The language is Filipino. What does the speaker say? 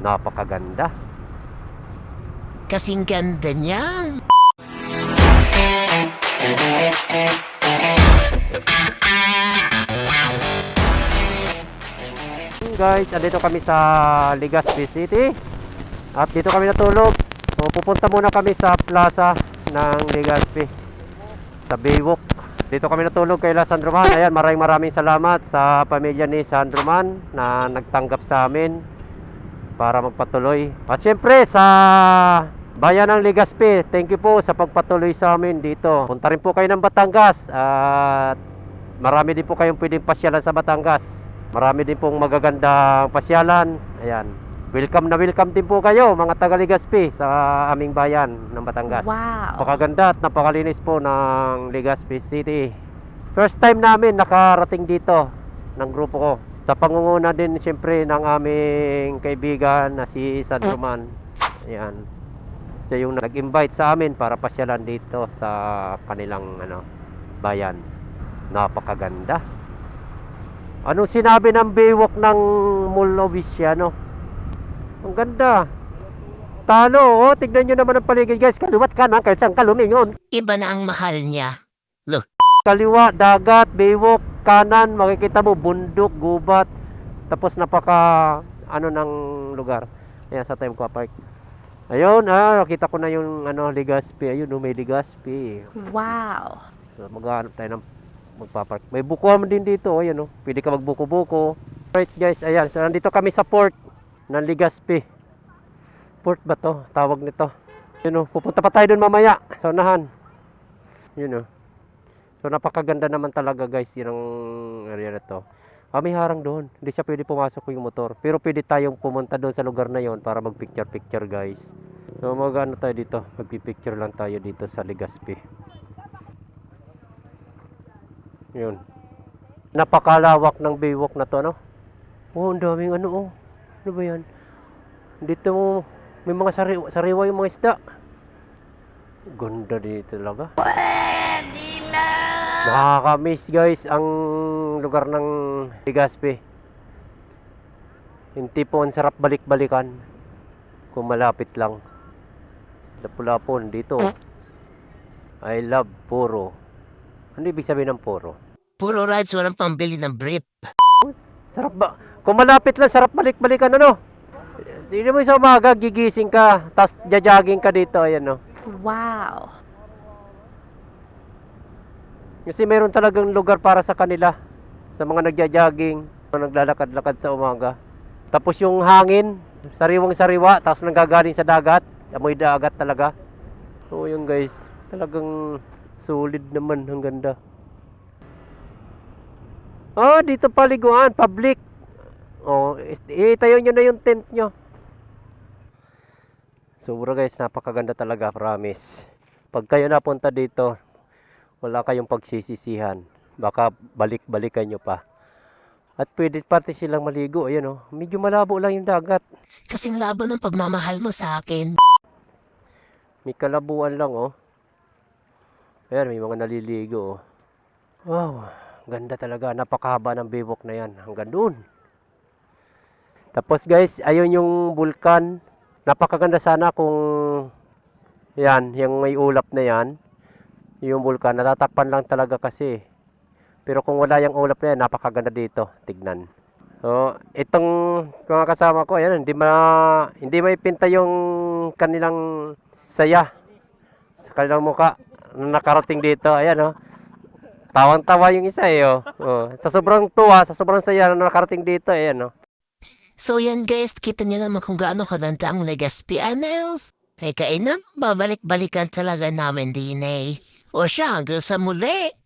Napakaganda. Kasing ganda niya. Guys, andito kami sa Legazpi City. At dito kami natulog. So pupunta muna kami sa plaza ng Legazpi. Sa Baywalk. Dito kami natulog kay La Sandro Man. Ayan, maraming maraming salamat sa pamilya ni Sandro Man na nagtanggap sa amin para magpatuloy. At syempre sa bayan ng Legazpi, thank you po sa pagpatuloy sa amin dito. Punta rin po kayo ng Batangas at marami din po kayong pwedeng pasyalan sa Batangas. Marami din pong magagandang pasyalan. Ayan. Welcome na welcome din po kayo mga taga Legazpi sa aming bayan ng Batangas. Wow. Napakaganda at napakalinis po ng Legazpi City. First time namin nakarating dito ng grupo ko. Sa pangunguna din siyempre ng aming kaibigan na si San Roman. Ayan. Siya yung nag-invite sa amin para pasyalan dito sa kanilang ano, bayan. Napakaganda. Anong sinabi ng Baywalk ng Mulnoviciano? Ang ganda. Talo, oh. Tignan nyo naman ang paligid, guys. Kaliwat kanan, kahit saan ka lumingon. Iba na ang mahal niya. Kaliwa, dagat, baywalk, kanan, makikita mo, bundok, gubat. Tapos napaka, ano ng lugar. Ayan, sa Time Park. Ayun, ah, nakita ko na yung, ano, Legazpi. Ayun, oh, may Legazpi. Wow. So, maghanap tayo ng magpapark. May bukuan din dito, oh, ayan, oh. Pwede ka magbuko-buko. Right, guys, ayan. So, nandito kami sa port ng Legazpi. Port ba to? Tawag nito. Yun, oh. Pupunta pa tayo doon mamaya. Sa unahan. Yun, oh. So napakaganda naman talaga guys yung area na to. Ah, may harang doon. Hindi siya pwede pumasok yung motor. Pero pwede tayong pumunta doon sa lugar na yon para mag-picture picture guys. So mag ano tayo dito. Magpi-picture lang tayo dito sa Legazpi. Yun. Napakalawak ng baywalk na to, no? Oh, ang daming ano, oh. Ano ba yan? Dito, may mga sariwa, sariwa yung mga isda. Ganda dito talaga. Nakakamiss guys ang lugar ng Legazpi. Yung tipo ang sarap balik-balikan kung malapit lang. Lapu-lapon dito. I love puro. Ano ibig sabihin ng puro? Puro rides, walang pambili ng brief. Sarap ba? Kung malapit lang, sarap balik-balikan ano? Hindi mo sa umaga, gigising ka, tapos jajaging ka dito, ayan no. Wow. Kasi meron talagang lugar para sa kanila. Sa mga nagja-jogging, naglalakad-lakad sa umaga. Tapos yung hangin, sariwang sariwa, tapos nanggagaling sa dagat. Amoy dagat talaga. So yun guys, talagang solid naman, ang ganda. Oh, dito paliguan, public. Oh, itayo nyo na yung tent nyo. Sobra guys, napakaganda talaga, promise. Pag kayo napunta dito, wala kayong pagsisisihan. Baka balik-balikan nyo pa. At pwede pati silang maligo. Ayan oh. Medyo malabo lang yung dagat. Kasing labo ng pagmamahal mo sa akin. May kalabuan lang oh. Ayan, may mga naliligo oh. Wow, ganda talaga. Napakahaba ng bivok na yan. Hanggang doon. Tapos guys, ayun yung vulkan. Napakaganda sana kung yan, yung may ulap na yan. Yung vulkan, natatakpan lang talaga kasi. Pero kung wala yung ulap na yan, napakaganda dito. Tignan. So, itong mga kasama ko, ayan, hindi ma hindi maipinta yung kanilang saya sa kanilang muka nung nakarating dito. Ayan, oh. Tawang-tawa yung isa, eh, oh. oh. Sa sobrang tuwa, sa sobrang saya na nakarating dito, ayan, oh. So yan guys, kita niyo naman kung gaano kadanta ang Legazpi Annals. May kainan, babalik-balikan talaga namin din eh. O siya, hanggang sa muli.